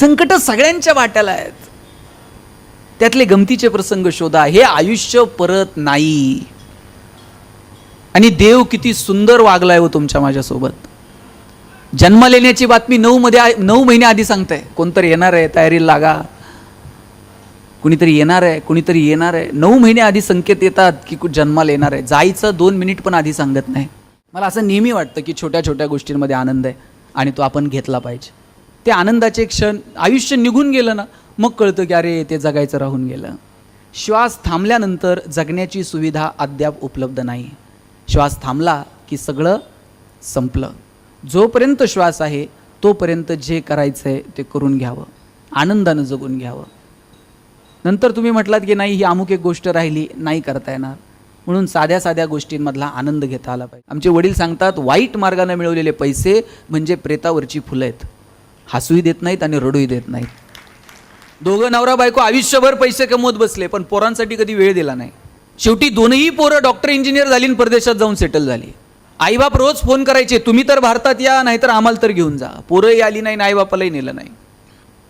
संकट सगळ्यांच्या वाट्याला आहेत. त्यातले गमतीचे प्रसंग शोधा. हे आयुष्य परत नाही. आणि देव किती सुंदर वागलाय हो तुमच्या माझ्यासोबत. जन्माला येण्याची बातमी नऊ मध्ये नऊ महिने आधी सांगताय. कोणतरी येणार आहे तयारीला लागा. कुणीतरी येणार आहे कुणीतरी येणार आहे. नऊ महिने आधी संकेत येतात की जन्माला येणार आहे. जायचं दोन मिनिट पण आधी सांगत नाही. मला असं नेहमी वाटतं की छोट्या छोट्या गोष्टींमध्ये आनंद आहे आणि तो आपण घेतला पाहिजे. ते आनंदाचे क्षण आयुष्य निघून गेलं ना मग कळतं की अरे ते जगायचं राहून गेलं. श्वास थांबल्यानंतर जगण्याची सुविधा अद्याप उपलब्ध नाही. श्वास थांबला की सगळं संपलं. जोपर्यंत श्वास आहे तोपर्यंत जे करायचं आहे ते करून घ्यावं. आनंदानं जगून घ्यावं. नंतर तुम्ही म्हटलात की नाही ही अमुक एक गोष्ट राहिली नाही करता येणार. म्हणून साध्या साध्या गोष्टींमधला आनंद घेता आला पाहिजे. आमचे वडील सांगतात वाईट मार्गाने मिळवलेले पैसे म्हणजे प्रेतावरची फुलं आहेत. हसूही देत नाहीत आणि रडूही देत नाहीत. दोघं नवरा बायको आयुष्यभर पैसे कमवत बसले पण पोरांसाठी कधी वेळ दिला नाही. शेवटी दोनही पोरं डॉक्टर इंजिनियर झाली आणि परदेशात जाऊन सेटल झाली. आईबाप रोज फोन करायचे तुम्ही तर भारतात या नाहीतर आम्हाला तर घेऊन जा. पोरंही आली नाही आणि आईबापालाही नेलं नाही.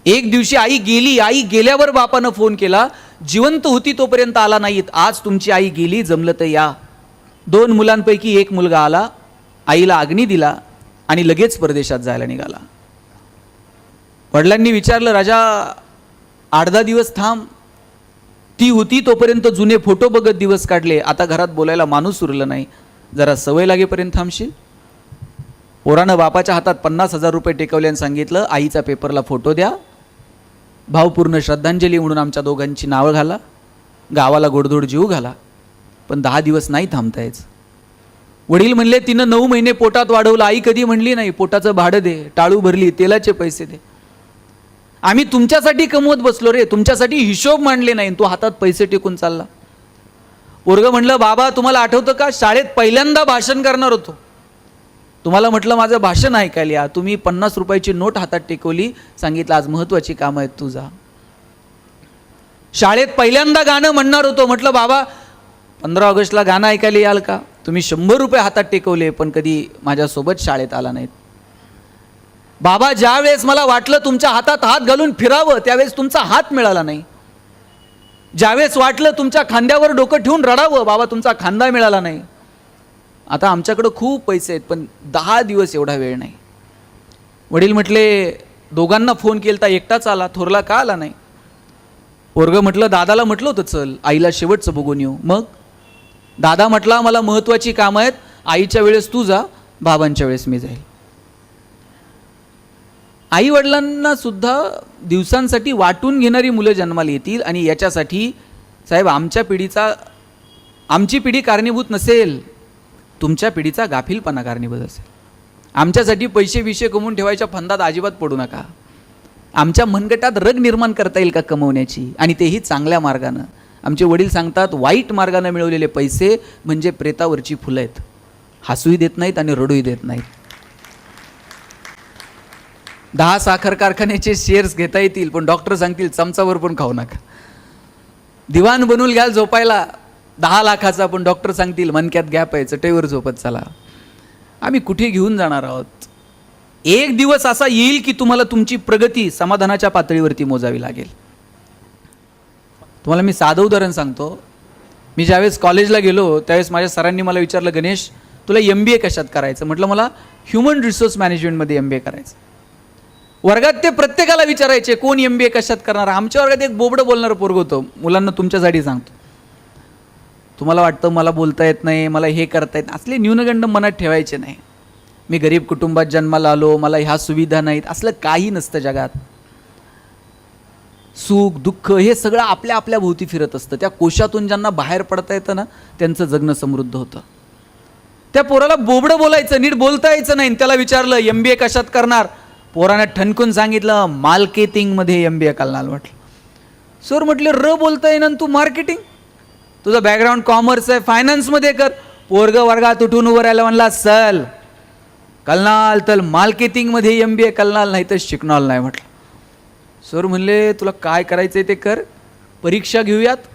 एक दिवशी आई गेली आई गेल्यावर बापानं फोन केला जिवंत होती तोपर्यंत आला नाहीत आज तुमची आई गेली जमलं तर या. दोन मुलांपैकी एक मुलगा आला आईला अग्नी दिला आणि लगेच परदेशात जायला निघाला. वडिलांनी विचारलं राजा आठ दहा दिवस थांब. ती होती तोपर्यंत जुने फोटो बघत दिवस काढले. आता घरात बोलायला माणूस उरलं नाही. जरा सवय लागेपर्यंत थांबशील. पोरानं बापाच्या हातात पन्नास हजार रुपये टेकवले आणि सांगितलं आईचा पेपरला फोटो द्या. भावपूर्ण श्रद्धांजली म्हणून आमच्या दोघांची नावं घाला. गावाला गोडधोड जीव घाला. पण दहा दिवस नाही थांबता यायचं वडील म्हणले तिनं नऊ महिने पोटात वाढवलं. आई कधी म्हणली नाही पोटाचं भाडं दे. टाळू भरली तेलाचे पैसे दे. आम्ही तुमच्यासाठी कमवत बसलो रे. तुमच्यासाठी हिशोब मांडले नाही. तू हातात पैसे टेकून चालला. पोरगं म्हटलं बाबा तुम्हाला आठवतं का? शाळेत पहिल्यांदा भाषण करणार होतो. तुम्हाला म्हटलं माझं भाषण ऐकायला या. तुम्ही पन्नास रुपयाची नोट हातात टेकवली. सांगितलं आज महत्त्वाची कामं आहेत तुझा. शाळेत पहिल्यांदा गाणं म्हणणार होतो. म्हटलं बाबा पंधरा ऑगस्टला गाणं ऐकायला याल का? तुम्ही शंभर रुपये हातात टेकवले पण कधी माझ्यासोबत शाळेत आला नाहीत. बाबा ज्या वेळेस मला वाटलं तुमच्या हातात हात घालून फिरावं त्यावेळेस तुमचा हात मिळाला नाही. ज्यावेळेस वाटलं तुमच्या खांद्यावर डोकं ठेवून रडावं बाबा तुमचा खांदा मिळाला नाही. आता आमच्याकडं खूप पैसे आहेत पण दहा दिवस एवढा वेळ नाही. वडील म्हटले दोघांना फोन केलता एकटाच आला थोरला का आला नाही? पोरगं म्हटलं दादाला म्हटलं होतं चल आईला शेवटचं बघून येऊ. मग दादा म्हटला मला महत्त्वाची कामं आहेत आईच्या वेळेस तू जा बाबांच्या वेळेस मी जाईल. आई वडिलांना सुद्धा दिवसांसाठी वाटून घेणारी मुलं जन्माला येतील आणि याच्यासाठी साहेब आमच्या पिढीचा आमची पिढी कारणीभूत नसेल तुमच्या पिढीचा गाफीलपणा कारणीभूत असेल. आमच्यासाठी पैसे विषय कमवून ठेवायच्या फंदात अजिबात पडू नका. आमच्या मनगटात रग निर्माण करता येईल का कमवण्याची? आणि तेही चांगल्या मार्गानं. आमचे वडील सांगतात वाईट मार्गानं मिळवलेले पैसे म्हणजे प्रेतावरची फुलं आहेत. हसूही देत नाहीत आणि रडूही देत नाहीत. दहा साखर कारखान्याचे शेअर्स घेता येतील पण डॉक्टर सांगतील चमचावर पण खाऊ नका. दिवाण बनवून घ्याल झोपायला दहा लाखाचा पण डॉक्टर सांगतील मनक्यात गॅप आहे चटईवर झोपत चला. आम्ही कुठे घेऊन जाणार आहोत? एक दिवस असा येईल की तुम्हाला तुमची प्रगती समाधानाच्या पातळीवरती मोजावी लागेल. तुम्हाला मी साधं उदाहरण सांगतो. मी ज्यावेळेस कॉलेजला गेलो त्यावेळेस माझ्या सरांनी मला विचारलं गणेश तुला एम बी ए कशात करायचं? म्हटलं मला ह्युमन रिसोर्स मॅनेजमेंटमध्ये एम बी ए करायचं. वर्गात ते प्रत्येकाला विचारायचे कोण एम बी ए कशात करणार? आमच्या वर्गात एक बोबडं बोलणारं पोरग होतं. मुलांना तुमच्यासाठी सांगतो. तुम्हाला वाटतं मला बोलता येत नाही मला हे करता येत असले न्यूनगंड मनात ठेवायचे नाही. मी गरीब कुटुंबात जन्माला आलो मला ह्या सुविधा नाहीत. असलं काही नसतं जगात. सुख दुःख हे सगळं आपल्या आपल्या भोवती फिरत असतं. त्या कोशातून ज्यांना बाहेर पडता येतं ना त्यांचं जगणं समृद्ध होतं. त्या पोराला बोबडं बोलायचं नीट बोलता यायचं नाही. आणि त्याला विचारलं एम बी ए कशात करणार? पोरानं ठणकून सांगितलं मार्केटिंगमध्ये एम बी ए करणार म्हटलं. सर म्हटले र बोलता येईन तू मार्केटिंग? तुझं बॅकग्राऊंड कॉमर्स आहे फायनान्समध्ये कर. पोरग वर्गात उठून उभं राहिलं म्हणला सल कलनाल तर मार्केटिंगमध्ये एम बी ए कलनाल नाही तर शिकणार नाही म्हटलं. सर म्हणले तुला काय करायचं आहे ते कर परीक्षा घेऊयात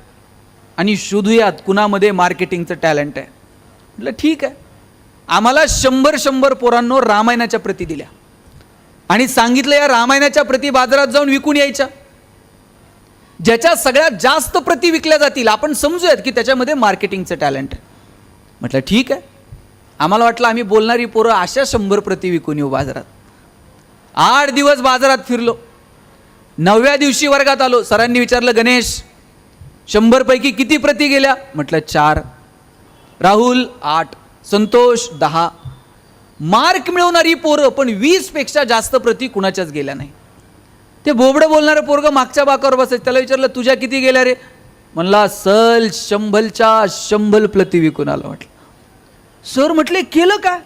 आणि शोधूयात कुणामध्ये मार्केटिंगचं टॅलेंट आहे. म्हटलं ठीक आहे. आम्हाला शंभर शंभर पोरांनो रामायणाच्या प्रती दिल्या. आणि सांगितलं या रामायणाच्या प्रती बाजारात जाऊन विकून यायच्या. ज्याच्या सगळ्यात जास्त प्रती विकल्या जातील आपण समजूयात की त्याच्यामध्ये मार्केटिंगचं टॅलेंट आहे. म्हटलं ठीक आहे. आम्हाला वाटलं आम्ही बोलणारी पोरं अशा शंभर प्रती विकून येऊ बाजारात. आठ दिवस बाजारात फिरलो. नवव्या दिवशी वर्गात आलो. सरांनी विचारलं गणेश शंभरपैकी किती प्रती गेल्या? म्हटलं चार. राहुल आठ. संतोष दहा. मार्क मिळवणारी पोरं पण वीसपेक्षा जास्त प्रती कुणाच्याच गेल्या नाही. ते बोबडं बोलणारं पोरगं मागच्या बाकावर बसायचं. त्याला विचारलं तुझ्या किती गेल्या रे? म्हणला सल शंभलच्या शंभल प्रती विकून आलं म्हटलं. सर म्हटले केलं काय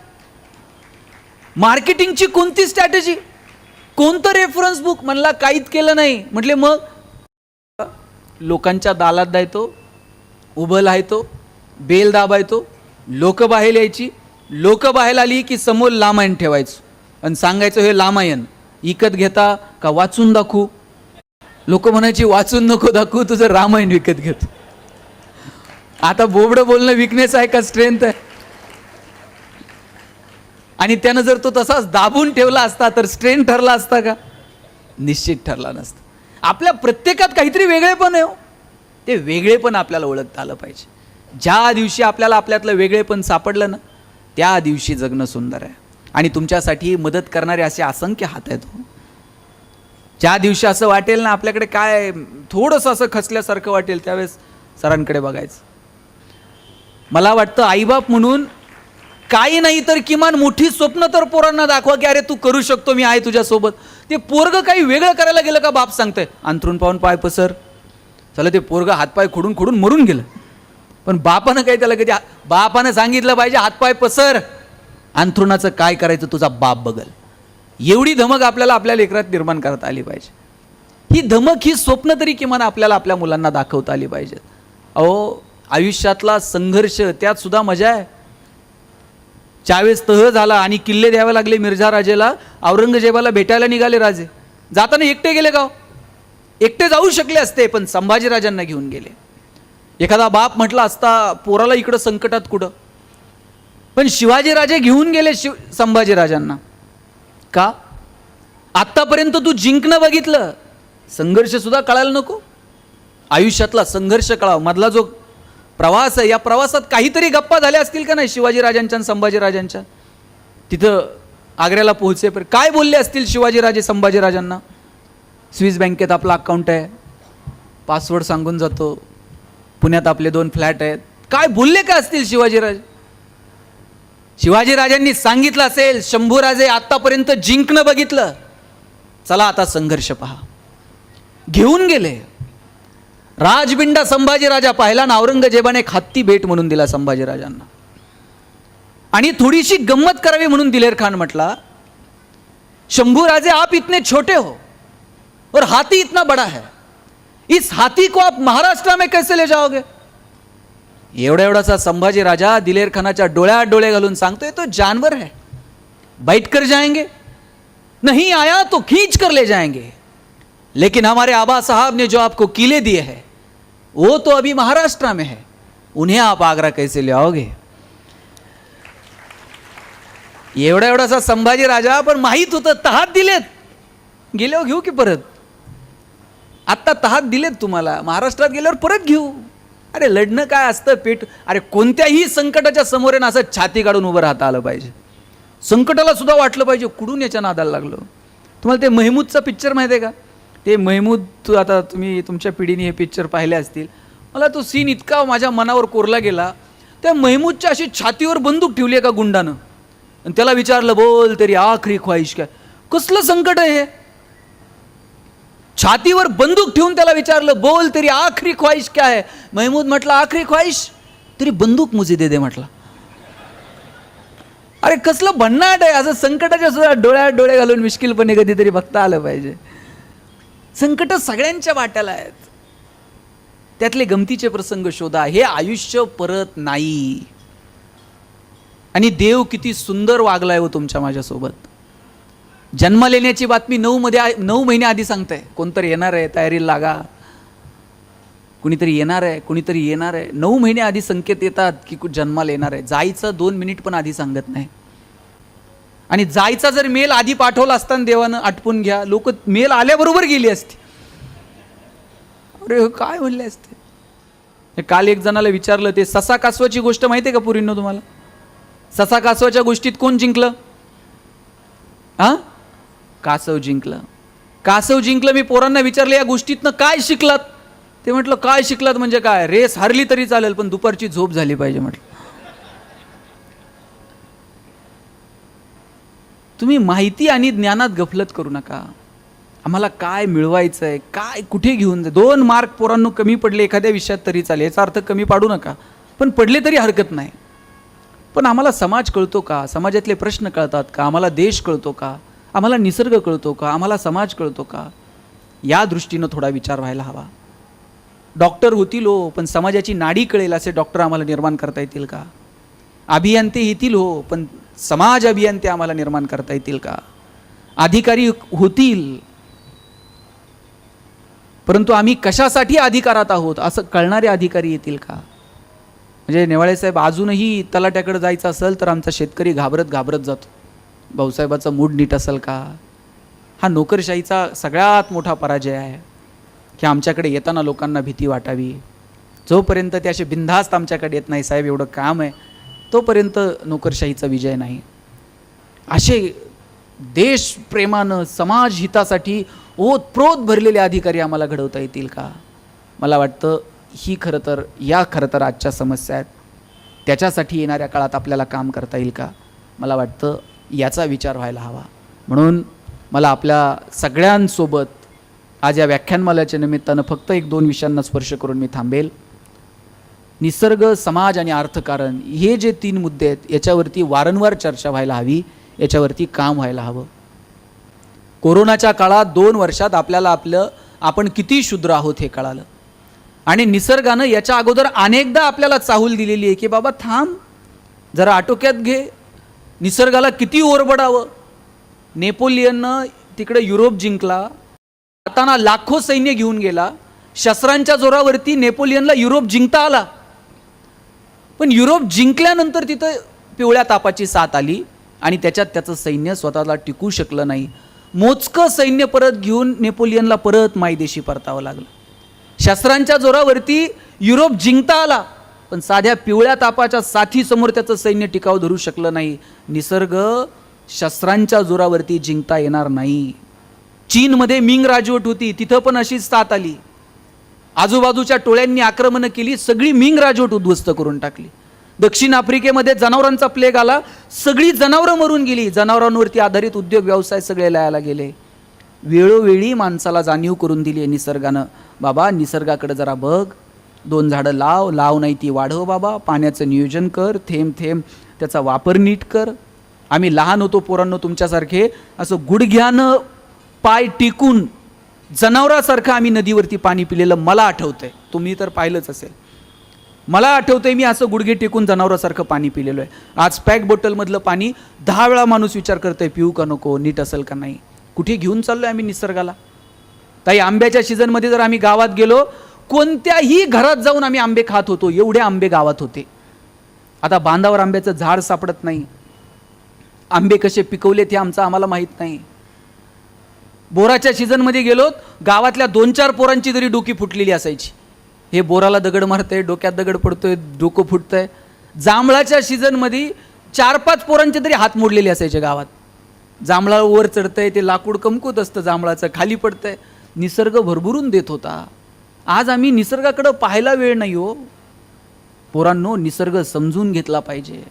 मार्केटिंगची कोणती स्ट्रॅटेजी? कोणतं रेफरन्स बुक? म्हणला काहीच केलं नाही. म्हटले मग? लोकांच्या दालात जायतो उभं लायतो बेल दाबायतो लोक बाहेर यायची लोक बाहेर आली की समोर लामायण ठेवायचं. आणि सांगायचं हे लामायण विकत घेता का वाचून दाखवू? लोक म्हणायची वाचून नको दाखवू तुझं रामायण विकत घेत. आता बोबडं बोलणं विकनेस आहे का स्ट्रेंथ आहे? आणि त्यानं जर तो तसाच दाबून ठेवला असता तर स्ट्रेंथ ठरला असता का? निश्चित ठरला नसता. आपल्या प्रत्येकात काहीतरी वेगळेपण आहे हो. ते वेगळेपण आपल्याला ओळखता आलं पाहिजे. ज्या दिवशी आपल्याला आपल्यातलं वेगळेपण सापडलं ना त्या दिवशी जगणं सुंदर आहे. आणि तुमच्यासाठी मदत करणारे असे असंख्य हात आहेत हो. ज्या दिवशी असं वाटेल ना आपल्याकडे काय थोडंसं असं खचल्यासारखं वाटेल त्यावेळेस सरांकडे बघायचं. मला वाटतं आईबाप म्हणून काही नाही तर किमान मोठी स्वप्न तर पोरांना दाखवा की अरे तू करू शकतो मी आहे तुझ्यासोबत. ते पोरग काही वेगळं करायला गेलं का बाप सांगतंय? अंथरून पाहून पाय पसर. चला ते पोरग हातपाय खोडून खोडून मरून गेलं. पण बापानं काही त्याला कधी बापानं सांगितलं पाहिजे हातपाय पसर. अंथरुणाचं काय करायचं तुझा बाप बघल. एवढी धमक आपल्याला आपल्या लेकरात निर्माण करता आली पाहिजे. ही धमक ही स्वप्न तरी किमान आपल्याला आपल्या मुलांना दाखवता आली पाहिजेत. अहो आयुष्यातला संघर्ष त्यात सुद्धा मजा आहे. ज्यावेळेस तह झाला आणि किल्ले द्यावे लागले मिर्झा राजेला औरंगजेबाला भेटायला निघाले राजे. जाताना एकटे गेले का हो? एकटे जाऊ शकले असते पण संभाजीराजांना घेऊन गेले. एखादा बाप म्हटला असता पोराला इकडं संकटात कुठं? पण शिवाजीराजे घेऊन गेले शिव संभाजीराजांना. का? आत्तापर्यंत तू जिंकणं बघितलं संघर्षसुद्धा कळायला नको? आयुष्यातला संघर्ष कळाव. मधला जो प्रवास आहे या प्रवासात काहीतरी गप्पा झाल्या असतील का नाही शिवाजीराजांच्या आणि संभाजीराजांच्या? तिथं आग्र्याला पोहोचेपर्यंत. काय बोलले असतील शिवाजीराजे संभाजीराजांना? स्विस बँकेत आपला अकाउंट आहे. पासवर्ड सांगून जातो. पुण्यात आपले दोन फ्लॅट आहेत. काय बोलले का असतील शिवाजीराजे? शिवाजीराजांनी सांगितलं असेल शंभूराजे आतापर्यंत जिंकणं बघितलं. चला आता संघर्ष पहा. घेऊन गेले. राजबिंडा संभाजीराजा पाहिला ना औरंगजेबाने एक हत्ती भेट म्हणून दिला संभाजीराजांना. आणि थोडीशी गंमत करावी म्हणून दिलेर खान म्हटला शंभू राजे आप इतने छोटे हो और हाथी इतना बड़ा है. इस हाथी को आप महाराष्ट्र में कैसे ले जाओगे? एवढा एवढासा संभाजी राजा दिलेर खानाच्या डोळ्यात डोळे घालून सांगतोय तो जानवर है बैठ कर जाएंगे नहीं आया तो खींच कर ले जाएंगे. लेकिन हमारे आबा साहब ने जो आपको किले दिए हैं वो तो अभी महाराष्ट्र में है। उन्हें आप आगरा कैसे ले आओगे? एवढा एवढासा संभाजी राजा पण माहीत होतं तहात दिलेत गेल्यावर हो घेऊ की परत? आत्ता तहात दिलेत तुम्हाला. महाराष्ट्रात गेल्यावर परत घेऊ. अरे लढणं काय असतं पेट? अरे कोणत्याही संकटाच्या समोर येणं ना असं छाती काढून उभं राहता आलं पाहिजे. संकटाला सुद्धा वाटलं पाहिजे कुठून याच्या नादाला लागलो. तुम्हाला ते महमूदचा पिक्चर माहिती आहे का? ते महमूद तू आता तुम्ही तुमच्या पिढीने हे पिक्चर पाहिले असतील. मला तो सीन इतका माझ्या मनावर कोरला गेला. त्या महमूदच्या अशी छातीवर बंदूक ठेवली आहे का गुंडानं. आणि त्याला विचारलं बोल तरी आखरी ख्वाहिश काय? कसलं संकट आहे हे? छातीवर बंदूक ठेवून त्याला विचारलं बोल तरी आखरी ख्वाहिश काय आहे महमूद म्हटलं आखरी ख्वाहिश? तरी बंदूक मुझे दे दे म्हटला. अरे कसलं भन्नाट आहे. असं संकटाच्या सुद्धा डोळ्यात डोळे घालून मिश्किलपणे कधीतरी बघता आलं पाहिजे. संकट सगळ्यांच्या वाट्याला आहेत. त्यातले गमतीचे प्रसंग शोधा. हे आयुष्य परत नाही. आणि देव किती सुंदर वागलाय हो तुमच्या माझ्यासोबत. जन्म लेण्याची बातमी नऊ मध्ये नऊ महिने आधी सांगताय. कोणतरी येणार आहे तयारीला लागा. कुणीतरी येणार आहे कुणीतरी येणार आहे. नऊ महिने आधी संकेत येतात की जन्माला येणार आहे. जायचं दोन मिनिट पण आधी सांगत नाही. आणि जायचा जर मेल आधी पाठवला असताना देवानं आटपून घ्या. लोक मेल आल्याबरोबर गेली असती. अरे हो, काय म्हणले असते? काल एक जणाला विचारलं ते ससा कासवाची गोष्ट माहिती आहे का पुरीनं तुम्हाला? ससा कासवाच्या गोष्टीत कोण जिंकलं? हां कासव जिंकलं. कासव जिंकलं मी पोरांना विचारलं या गोष्टीतनं काय शिकलात? ते म्हटलं काय शिकलात म्हणजे काय? रेस हरली तरी चालेल पण दुपारची झोप झाली पाहिजे म्हटलं. तुम्ही माहिती आणि ज्ञानात गफलत करू नका. आम्हाला काय मिळवायचं आहे काय कुठे घेऊन जा दोन मार्क पोरांनो कमी पडले एखाद्या विषयात तरी चालेल याचा अर्थ कमी पाडू नका. पण पडले तरी हरकत नाही. पण आम्हाला समाज कळतो का? समाजातले प्रश्न कळतात का? आम्हाला देश कळतो का? आम्हाला निसर्ग कळतो का? आम्हाला समाज कळतो का? या दृष्टीनं थोडा विचार व्हायला हवा. डॉक्टर होतील हो पण समाजाची नाडी कळेल असे डॉक्टर आम्हाला निर्माण करता येतील का? अभियंते येतील हो पण समाज अभियंते आम्हाला निर्माण करता येतील का? अधिकारी होतील. परंतु आम्ही कशासाठी अधिकारात आहोत? असं कळणारे अधिकारी येतील का? म्हणजे नेवाळे साहेब अजूनही तलाट्याकडे जायचं असेल तर आमचा शेतकरी घाबरत घाबरत जातो. भाऊसाहेबाचा मूड नीट असेल का? हा नोकरशाहीचा सगळ्यात मोठा पराजय आहे की आमच्याकडे येताना लोकांना भीती वाटावी. जोपर्यंत ते असे बिनधास्त आमच्याकडे येत नाही साहेब एवढं काम आहे तोपर्यंत नोकरशाहीचा विजय नाही. असे देशप्रेमानं समाज हितासाठी ओतप्रोत भरलेले अधिकारी आम्हाला घडवता येतील का? मला वाटतं ही खरं तर या खरं तर आजच्या समस्या आहेत. त्याच्यासाठी येणाऱ्या काळात आपल्याला काम करता येईल का? मला वाटतं याचा विचार व्हायला हवा. म्हणून मला आपल्या सगळ्यांसोबत आज या व्याख्यानमालाच्या निमित्तानं फक्त एक दोन विषयांना स्पर्श करून मी थांबेल. निसर्ग समाज आणि अर्थकारण हे जे तीन मुद्दे आहेत याच्यावरती वारंवार चर्चा व्हायला हवी याच्यावरती काम व्हायला हवं. कोरोनाच्या काळात दोन वर्षात आपल्याला आपलं आपण किती शुद्र आहोत हे कळालं. आणि निसर्गानं याच्या अगोदर अनेकदा आपल्याला चाहूल दिलेली आहे की बाबा थांब जरा आटोक्यात घे निसर्गाला किती ओरबडावं? नेपोलियननं तिकडे युरोप जिंकला जाताना लाखो सैन्य घेऊन गेला शस्त्रांच्या जोरावरती नेपोलियनला युरोप जिंकता आला. पण युरोप जिंकल्यानंतर तिथं पिवळ्या तापाची साथ आली आणि त्याच्यात त्याचं सैन्य स्वतःला टिकू शकलं नाही. मोजकं सैन्य परत घेऊन नेपोलियनला परत मायदेशी परतावं लागलं. शस्त्रांच्या जोरावरती युरोप जिंकता आला. पण साध्या पिवळ्या तापाच्या साथीसमोर त्याचं सैन्य टिकाव धरू शकलं नाही. निसर्ग शस्त्रांच्या जोरावरती जिंकता येणार नाही. चीनमध्ये मिंग राजवट होती. तिथं पण अशीच साथ आली. आजूबाजूच्या टोळ्यांनी आक्रमणं केली. सगळी मिंग राजवट उद्ध्वस्त करून टाकली. दक्षिण आफ्रिकेमध्ये जनावरांचा प्लेग आला. सगळी जनावरं मरून गेली. जनावरांवरती आधारित उद्योग व्यवसाय सगळे लयाला गेले. वेळोवेळी माणसाला जाणीव करून दिली आहे निसर्गानं. बाबा निसर्गाकडे जरा बघ. दोन झाडं लाव लाव नाही ती वाढव बाबा. पाण्याचं नियोजन कर थेंब थेंब. त्याचा वापर नीट कर. आम्ही लहान होतो पोरांनो तुमच्यासारखे. असं गुडघ्यानं पाय टिकून जनावरासारखं आम्ही नदीवरती पाणी पिलेलं मला आठवतंय. तुम्ही तर पाहिलंच असेल. मला आठवतंय मी असं गुडघे टेकून जनावरासारखं पाणी पिलेलं आहे आज पॅक बॉटलमधलं पाणी दहा वेळा माणूस विचार करतोय पिऊ का नको नीट असेल का नाही? कुठे घेऊन चाललो आहे आम्ही निसर्गाला? ताई आंब्याच्या सीझनमध्ये जर आम्ही गावात गेलो कोणत्याही घरात जाऊन आम्ही आंबे खात होतो एवढे आंबे गावात होते. आता बांधावर आंब्याचं झाड सापडत नाही. आंबे कसे पिकवले ते आमचं आम्हाला माहीत नाही. बोराच्या सीझनमध्ये गेलो गावातल्या दोन चार पोरांची तरी डोकी फुटलेली असायची. हे बोराला दगड मारतंय डोक्यात दगड पडतोय डोकं फुटतंय. जांभळाच्या सीझनमध्ये चार पाच पोरांचे तरी हात मोडलेले असायचे गावात. जांभळा वर चढतंय ते लाकूड कमकुत असतं जांभळाचं खाली पडतंय. निसर्ग भरभरून देत होता. आज आम्ही निसर्गाकडं पाहायला वेळ नाही हो. पोरांनो निसर्ग समजून घेतला पाहिजे.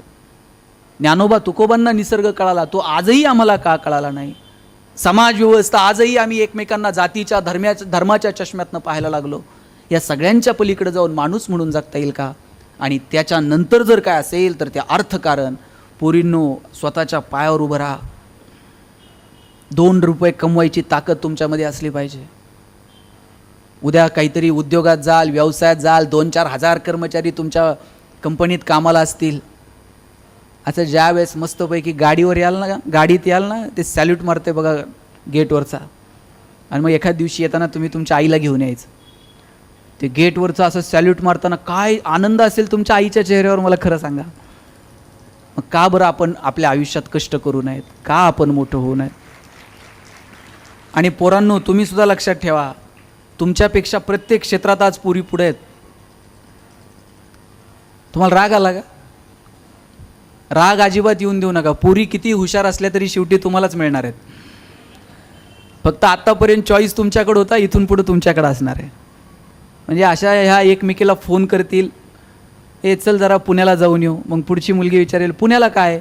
ज्ञानोबा तुकोबांना निसर्ग कळाला तो आजही आम्हाला का कळाला नाही? समाज व्यवस्था आजही आम्ही एकमेकांना जातीच्या धर्म्याच्या धर्माच्या चष्म्यातनं पाहायला लागलो. या सगळ्यांच्या पलीकडे जाऊन माणूस म्हणून जगता येईल का? आणि त्याच्यानंतर जर काय असेल तर ते अर्थकारण. पोरींनो स्वतःच्या पायावर उभं राहा. दोन रुपये कमवायची ताकद तुमच्यामध्ये असली पाहिजे. उद्या काहीतरी उद्योगात जाल व्यवसायात जाल दोन चार हजार कर्मचारी तुमच्या कंपनीत कामाला असतील. असं ज्या वेळेस मस्तपैकी गाडीवर याल ना गाडीत याल ना ते सॅल्यूट मारते बघा गेटवरचा. आणि मग एखाद दिवशी येताना तुम्ही तुमच्या आईला घेऊन यायचं. ते गेटवरचं असं सॅल्यूट मारताना काय आनंद असेल तुमच्या आईच्या चेहऱ्यावर मला खरं सांगा. मग का बरं आपण आपल्या आयुष्यात कष्ट करू नयेत? का आपण मोठं होऊ नयेत? आणि पोरांनो तुम्हीसुद्धा लक्षात ठेवा. तुमच्यापेक्षा प्रत्येक क्षेत्रात आज पुरी पुढे आहेत. तुम्हाला राग आला का? राग अजिबात येऊन देऊ नका. पुरी किती हुशार असल्या तरी शेवटी तुम्हालाच मिळणार आहेत. फक्त आत्तापर्यंत चॉईस तुमच्याकडे होता इथून पुढे तुमच्याकडे असणार आहे. म्हणजे अशा ह्या एकमेकीला फोन करतील. ए चल जरा पुण्याला जाऊन येऊ. मग पुढची मुलगी विचारेल पुण्याला काय?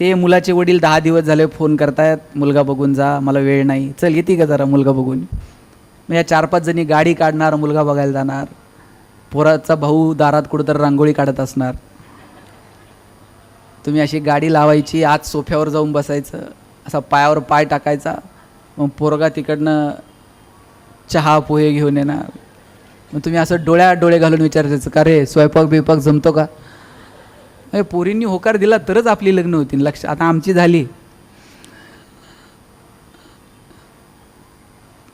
ते मुलाचे वडील दहा दिवस झाले फोन करतायत. मुलगा बघून जा मला वेळ नाही. चल येते का जरा मुलगा बघून? म्हणजे मग या चार पाच जणी गाडी काढणार मुलगा बघायला जाणार. पोराचा भाऊ दारात कुठंतरी रांगोळी काढत असणार. तुम्ही अशी गाडी लावायची आत सोफ्यावर जाऊन बसायचं असा पायावर पाय टाकायचा मग पोरगा तिकडनं चहा पोहे घेऊन येणार. मग तुम्ही असं डोळ्या डोळे घालून विचारायचं का रे स्वयंपाक बिपाक जमतो का? म्हणजे पोरींनी होकार दिला तरच आपली लग्न होती लक्ष आता आमची झाली.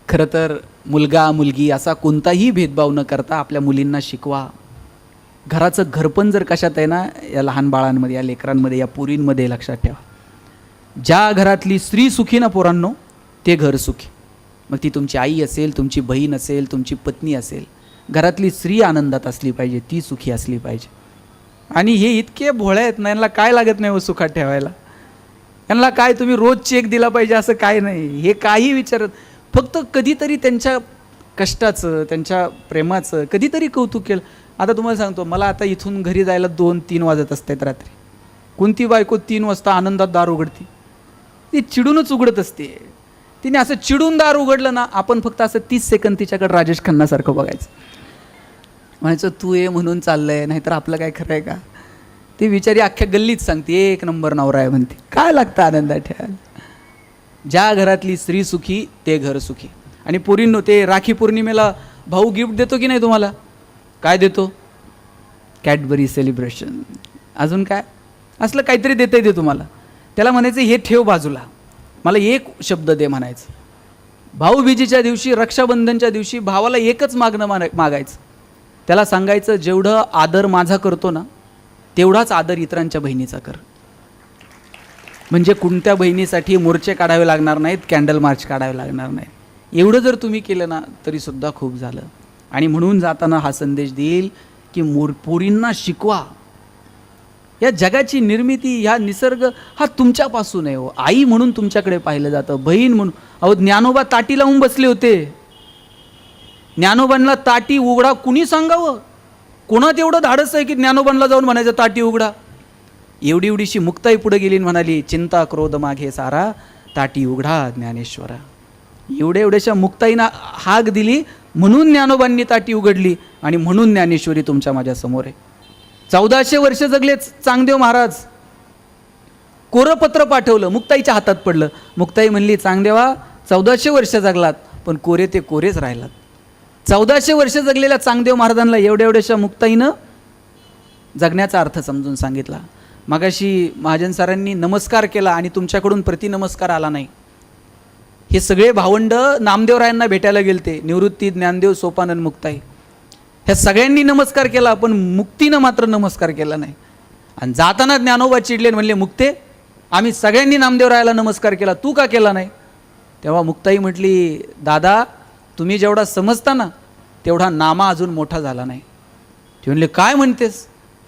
खरं तर मुलगा मुलगी असा कोणताही भेदभाव न करता आपल्या मुलींना शिकवा. घराचं घरपण जर कशात आहे ना या लहान बाळांमध्ये या लेकरांमध्ये या पुरींमध्ये लक्षात ठेवा. ज्या घरातली स्त्री सुखी ना पोरांनो ते घर सुखी. मग ती तुमची आई असेल तुमची बहीण असेल तुमची पत्नी असेल घरातली स्त्री आनंदात असली पाहिजे ती सुखी असली पाहिजे. आणि हे इतके भोळे आहेत ना यांना काय लागत नाही हो सुखात ठेवायला? यांना काय तुम्ही रोज चेक दिला पाहिजे असं काय नाही. हे काही विचारत फक्त कधीतरी त्यांच्या कष्टाचं त्यांच्या प्रेमाचं कधीतरी कौतुक केलं. आता तुम्हाला सांगतो मला आता इथून घरी जायला दोन तीन वाजत असतात रात्री. कोणती बायको तीन वाजता आनंदात दार उघडते? ती चिडूनच उघडत असते. तिने असं चिडून दार उघडलं ना आपण फक्त असं तीस सेकंद तिच्याकडे राजेश खन्नासारखं बघायचं. म्हणायचं तू ये म्हणून चाललंय नाहीतर आपलं काय खरं आहे का? ती विचारी अख्ख्या गल्लीत सांगते एक नंबर नवरा आहे म्हणते. काय लागतं आनंदात ठेवायला ज्या घरातली स्त्री सुखी ते घर सुखी. आणि पुरींनो ते राखी पौर्णिमेला भाऊ गिफ्ट देतो की नाही तुम्हाला? काय देतो? कॅडबरी सेलिब्रेशन अजून काय? असलं काहीतरी देता येते तुम्हाला. त्याला म्हणायचं हे ठेव बाजूला. मला एक शब्द दे म्हणायचं. भाऊबीजेच्या दिवशी रक्षाबंधनच्या दिवशी भावाला एकच मागणं माना मागायचं. त्याला सांगायचं जेवढं आदर माझा करतो ना तेवढाच आदर इतरांच्या बहिणीचा कर. म्हणजे कोणत्या बहिणीसाठी मोर्चे काढावे लागणार नाहीत कॅन्डल मार्च काढावे लागणार नाहीत. एवढं जर तुम्ही केलं ना तरीसुद्धा खूप झालं. आणि म्हणून जाताना हा संदेश देईल की मोर पोरींना शिकवा. या जगाची निर्मिती ह्या निसर्ग हा तुमच्यापासून आहे हो. आई म्हणून तुमच्याकडे पाहिलं जातं बहीण म्हणून. अहो ज्ञानोबा ताटी लावून बसले होते. ज्ञानोबांना ताटी उघडा कुणी सांगावं? कोणात एवढं धाडस आहे की ज्ञानोबांना जाऊन म्हणायचं ताटी उघडा. एवढी एवढीशी मुक्ताई पुढे गेली म्हणाली चिंता क्रोध मागे सारा ताटी उघडा ज्ञानेश्वरा. एवढ्या एवढ्याशा मुक्ताईना हाक दिली म्हणून ज्ञानोबांनी ताटी उघडली आणि म्हणून ज्ञानेश्वरी तुमच्या माझ्यासमोर आहे. चौदाशे वर्ष जगले चांगदेव महाराज. कोरपत्र पाठवलं मुक्ताईच्या हातात पडलं. मुक्ताई म्हणली चांगदेवा चौदाशे वर्ष जगलात पण कोरे ते कोरेच राहिलात. चौदाशे वर्ष जगलेल्या चांगदेव महाराजांना एवढ्या एवढ्याशा मुक्ताईनं जगण्याचा अर्थ समजून सांगितला. मगाशी महाजन सरांनी नमस्कार केला आणि तुमच्याकडून प्रतिनमस्कार आला नाही. हे सगळे भावंड नामदेवरायांना भेटायला गेलते. निवृत्ती ज्ञानदेव सोपानंद मुक्ताई. ह्या सगळ्यांनी नमस्कार केला पण मुक्तीनं मात्र नमस्कार केला नाही. आणि जाताना ज्ञानोबा चिडले म्हणले मुक्ते आम्ही सगळ्यांनी नामदेवरायाला नमस्कार केला. तू का केला नाही? तेव्हा मुक्ताई म्हटली दादा तुम्ही जेवढा समजता ना तेवढा नामा अजून मोठा झाला नाही. ते म्हणले काय म्हणतेस?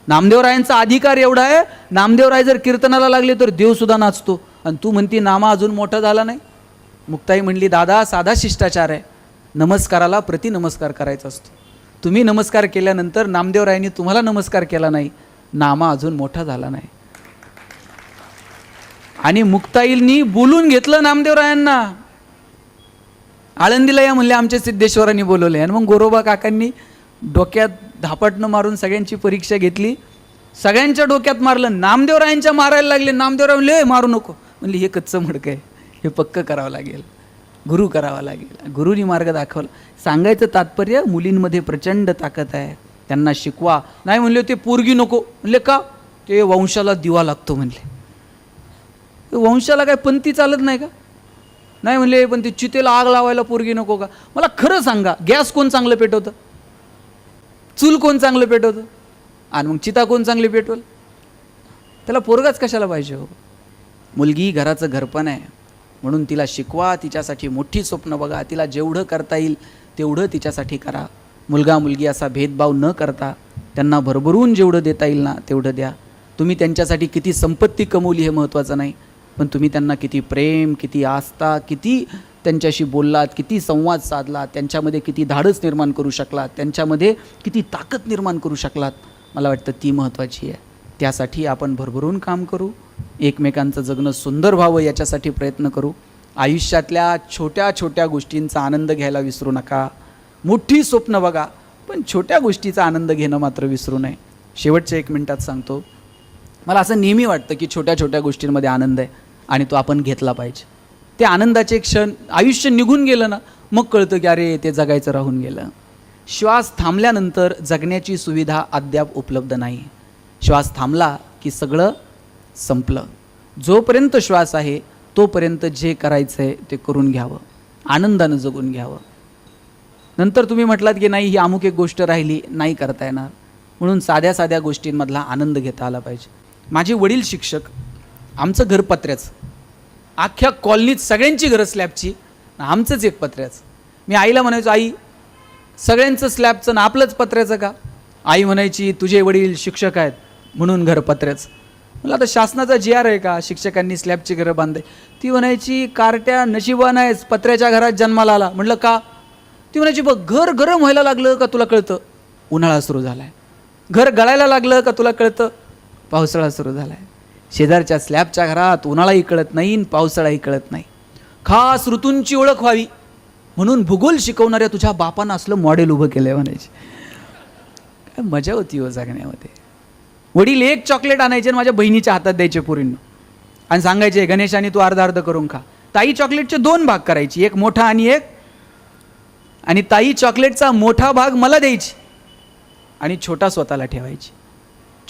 नामदेवरायांचा अधिकार एवढा आहे नामदेवराय जर कीर्तनाला लागले तर देवसुद्धा नाचतो. आणि तू म्हणती नामा अजून मोठा झाला नाही. मुक्ताई म्हणली दादा साधा शिष्टाचार आहे. नमस्काराला प्रतिनमस्कार करायचा असतो. तुम्ही नमस्कार केल्यानंतर नामदेवरायांनी तुम्हाला नमस्कार केला नाही. नामा अजून मोठा झाला नाही. आणि मुक्ताईलनी बोलून घेतलं नामदेवरायांना. आळंदीला या म्हणले आमच्या सिद्धेश्वरांनी बोलवले आणि मग गोरोबा काकांनी डोक्यात धापटनं मारून सगळ्यांची परीक्षा घेतली. सगळ्यांच्या डोक्यात मारलं. नामदेवरायांच्या मारायला लागले. नामदेवराय म्हणले मारू नको. म्हणले हे कच्चं मडकं आहे. हे पक्क करावं लागेल. गुरु करावा लागेल. गुरुनी मार्ग दाखवला. सांगायचं तात्पर्य मुलींमध्ये प्रचंड ताकद आहे. त्यांना शिकवा. नाही म्हणले ते पोरगी नको. म्हणले का? ते वंशाला दिवा लागतो. म्हणले. वंशाला काय पंथी चालत नाही का? नाही म्हणले पण ते चितेला आग लावायला पोरगी नको का? मला खरं सांगा गॅस कोण चांगलं पेटवतं? चूल कोण चांगलं पेटवतं? आणि मग चिता कोण चांगली पेटवल? त्याला पोरगाच कशाला पाहिजे हो? मुलगी घराचं घरपण आहे. म्हणून तिला शिकवा तिच्यासाठी मोठी स्वप्न बघा. तिला जेवढं करता येईल तेवढं तिच्यासाठी करा. मुलगा मुलगी असा भेदभाव न करता त्यांना भरभरून जेवढं देता येईल ना तेवढं द्या. तुम्ही त्यांच्यासाठी किती संपत्ती कमवली हे महत्त्वाचं नाही. पण तुम्ही त्यांना किती प्रेम किती आस्था किती त्यांच्याशी बोललात किती संवाद साधलात त्यांच्यामध्ये किती धाडस निर्माण करू शकलात त्यांच्यामध्ये किती ताकद निर्माण करू शकलात मला वाटतं ती महत्त्वाची आहे. त्यासाठी आपण भरभरून काम करू एकमेकांचं जगणं सुंदर व्हावं याच्यासाठी प्रयत्न करू. आयुष्यातल्या छोट्या छोट्या गोष्टींचा आनंद घ्यायला विसरू नका. मोठी स्वप्न बघा पण छोट्या गोष्टीचा आनंद घेणं मात्र विसरू नये. शेवटच्या एक मिनटात सांगतो मला असं नेहमी वाटतं की छोट्या छोट्या गोष्टींमध्ये आनंद आहे आणि तो आपण घेतला पाहिजे. ते आनंदाचे क्षण आयुष्य निघून गेलं ना मग कळतं की अरे ते जगायचं राहून गेलं. श्वास थांबल्यानंतर जगण्याची सुविधा अद्याप उपलब्ध नाही. श्वास थांबला की सगळं संपलं. जोपर्यंत श्वास आहे तोपर्यंत जे करायचं आहे ते करून घ्यावं. आनंदानं जगून घ्यावं. नंतर तुम्ही म्हटलात की नाही ही अमुक एक गोष्ट राहिली नाही करता येणार. म्हणून साध्या साध्या गोष्टींमधला आनंद घेता आला पाहिजे. माझे वडील शिक्षक आमचं घर पत्र्याचं. अख्ख्या कॉलनीत सगळ्यांची घरं स्लॅबची. आमचंच एक पत्र्याचं मी आईला म्हणायचो आई सगळ्यांचं स्लॅबचं ना आपलंच पत्र्याचं का? आई म्हणायची तुझे वडील शिक्षक आहेत म्हणून घर पत्र्याचं मला आता शासनाचा जी आर आहे का? शिक्षकांनी स्लॅबची घरं बांधे ती म्हणायची कारट्या नशिबान आहेस पत्र्याच्या घरात जन्माला आला. म्हटलं का? ती म्हणायची बघ घर गरम व्हायला लागलं का तुला कळतं? उन्हाळा सुरू झाला आहे घर गळायला लागलं का तुला कळतं? पावसाळा सुरू झाला आहे शेजारच्या स्लॅबच्या घरात उन्हाळाही कळत नाही पावसाळाही कळत नाही. खास ऋतूंची ओळख व्हावी. म्हणून भूगोल शिकवणाऱ्या तुझ्या बापानं असलं मॉडेल उभं केलं म्हणायचे. काय मजा होती हो जगण्यामध्ये. वडील एक चॉकलेट आणायचे आणि माझ्या बहिणीच्या हातात द्यायचे पुरींना. आणि सांगायचे गणेशाने तू अर्धा अर्ध करून खा. ताई चॉकलेटचे दोन भाग करायची एक मोठा आणि एक आणि ताई चॉकलेटचा मोठा भाग मला द्यायची आणि छोटा स्वतःला ठेवायची.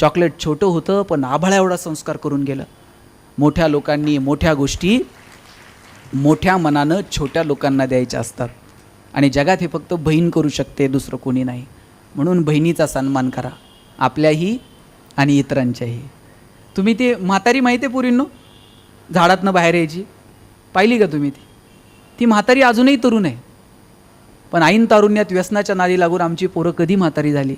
चॉकलेट छोटं होतं पण आभाळा एवढा संस्कार करून गेलं. मोठ्या लोकांनी मोठ्या गोष्टी मोठ्या मनानं छोट्या लोकांना द्यायच्या असतात. आणि जगात हे फक्त बहीण करू शकते दुसरं कोणी नाही. म्हणून बहिणीचा सन्मान करा. आपल्याही आणि इतरांच्याही. तुम्ही ते म्हातारी माहिती आहे पुरींनो? झाडातनं बाहेर यायची. पाहिली का तुम्ही ती? ती म्हातारी अजूनही तरुण आहे. पण ऐन तारुण्यात व्यसनाच्या नादी लागून आमची पोरं कधी म्हातारी झाली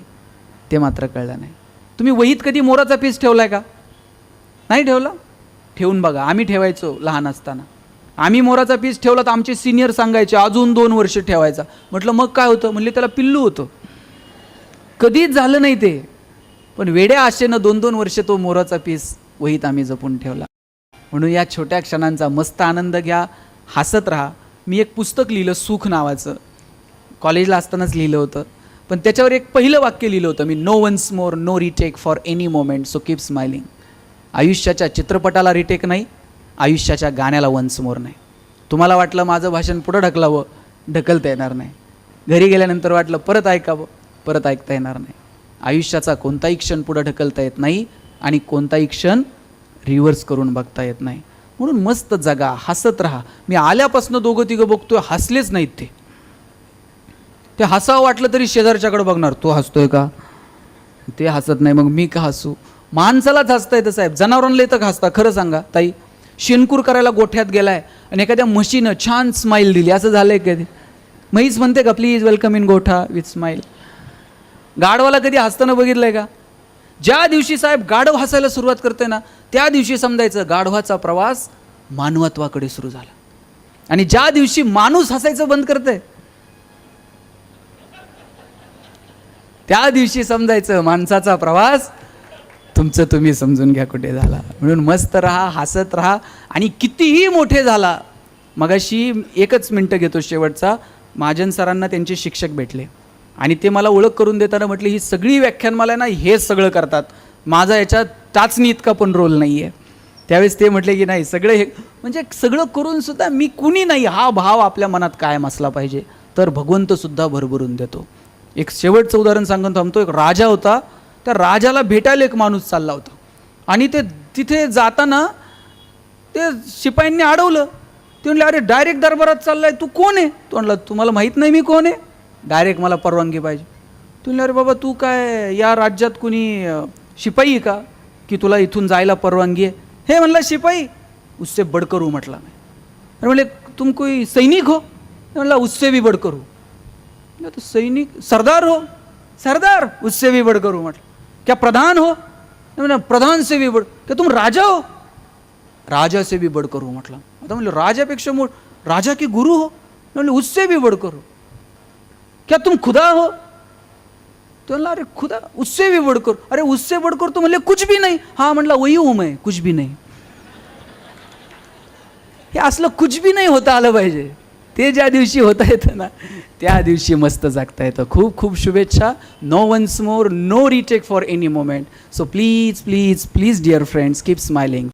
ते मात्र कळलं नाही. तुम्ही वहीत कधी मोराचा पीस ठेवलाय का? नाही ठेवला? ठेवून बघा आम्ही ठेवायचो लहान असताना. आम्ही मोराचा पीस ठेवला तर आमचे सिनियर सांगायचे अजून दोन वर्ष ठेवायचा. म्हटलं मग काय होतं? म्हणले त्याला पिल्लू होतं. कधीच झालं नाही ते. पण वेड्या आशेनं दोन दोन वर्ष तो मोराचा पीस वहीत आम्ही जपून ठेवला. म्हणून या छोट्या क्षणांचा मस्त आनंद घ्या हसत राहा. मी एक पुस्तक लिहिलं सुख नावाचं. कॉलेजला असतानाच लिहिलं होतं. पण त्याच्यावर एक पहिलं वाक्य लिहिलं होतं मी no once more no retake for any moment so keep smiling आयुष्याच्या चित्रपटाला रिटेक नाही आयुष्याच्या गाण्याला वन्स मोर नाही. तुम्हाला वाटलं माझं भाषण पुढं ढकलावं? ढकलता येणार नाही. घरी गेल्यानंतर वाटलं परत ऐकावं? परत ऐकता येणार नाही. आयुष्याचा कोणताही क्षण पुढं ढकलता येत नाही आणि कोणताही क्षण रिव्हर्स करून बघता येत नाही. म्हणून मस्त जगा हसत राहा. मी आल्यापासून दोघं तिघं बघतोय हसलेच नाहीत ते. ते हसावं वाटलं तरी शेजारच्याकडे बघणार तो हसतोय का? ते हसत नाही मग मी का हसू? माणसालाच हसता येतं साहेब जनावरांना येतं का हसता खरं सांगा ताई. शेणकूर करायला गोठ्यात गेलाय आणि एखाद्या म्हशीनं छान स्माईल दिली असं झालंय कधी म्हैस म्हणते का प्लीज वेलकम इन गोठा विथ स्माईल गाढवाला कधी हसताना बघितलंय का? ज्या दिवशी साहेब गाढव हसायला सुरुवात करते ना त्या दिवशी समजायचं गाढवाचा प्रवास मानवत्वाकडे सुरू झाला. आणि ज्या दिवशी माणूस हसायचं बंद करते त्या दिवशी समजायचं माणसाचा प्रवास तुमचं तुम्ही समजून घ्या कुठे झाला. म्हणून मस्त राहा हसत राहा आणि कितीही मोठे झाला मगाशी एकच मिनटं घेतो शेवटचा. महाजन सरांना त्यांचे शिक्षक भेटले. आणि ते मला ओळख करून देताना म्हटले ही सगळी व्याख्यानमाला ना हे सगळं करतात. माझा याच्यात टाचणी इतका पण रोल नाही आहे त्यावेळेस ते म्हटले की नाही सगळं हे म्हणजे सगळं करूनसुद्धा मी कुणी नाही हा भाव आपल्या मनात कायम असला पाहिजे. तर भगवंतसुद्धा भरभरून देतो. एक शेवटचं उदाहरण सांगून थांबतो. एक राजा होता. त्या राजाला भेटायला एक माणूस चालला होता. आणि ते तिथे जाताना ते शिपायांनी अडवलं. ते म्हणले अरे डायरेक्ट दरबारात चाललाय. तू कोण आहे? तो म्हणला तुम्हाला माहीत नाही मी कोण आहे. डायरेक्ट मला परवानगी पाहिजे. तू म्हणले अरे बाबा तू काय या राज्यात कुणी शिपाई का? की तुला इथून जायला परवानगी आहे? हे म्हणला शिपाई. उससे बडकरू म्हटला नाही अरे म्हणले तुम कोई सैनिक हो? म्हणला उससे भी बडकरू. तो सैनिक सरदार हो. सरदार उससे भी बडकर हूँ म्हटलं. क्या प्रधान हो? प्रधान से भी बड क्या तुम राजा हो? राजा से भी बडकर हूँ म्हटलं. आता म्हणलं राजापेक्षा मोठ राजा की गुरु हो. मैं म्हणलं उससे भी बडकर हूँ क्या तुम खुदा हो? तो म्हणला अरे खुदा उससे भी बडकर अरे उससे बडकर तो म्हणले कुछ भी नाही. हा म्हणला वही हूं मैं कुछ भी नाही. हे असलं कुछ भी नाही होता आलं पाहिजे. ते ज्या दिवशी होता येतं ना त्या दिवशी मस्त जागता येतं. खूप खूप शुभेच्छा. No once more no retake for any moment so please please please dear friends keep smiling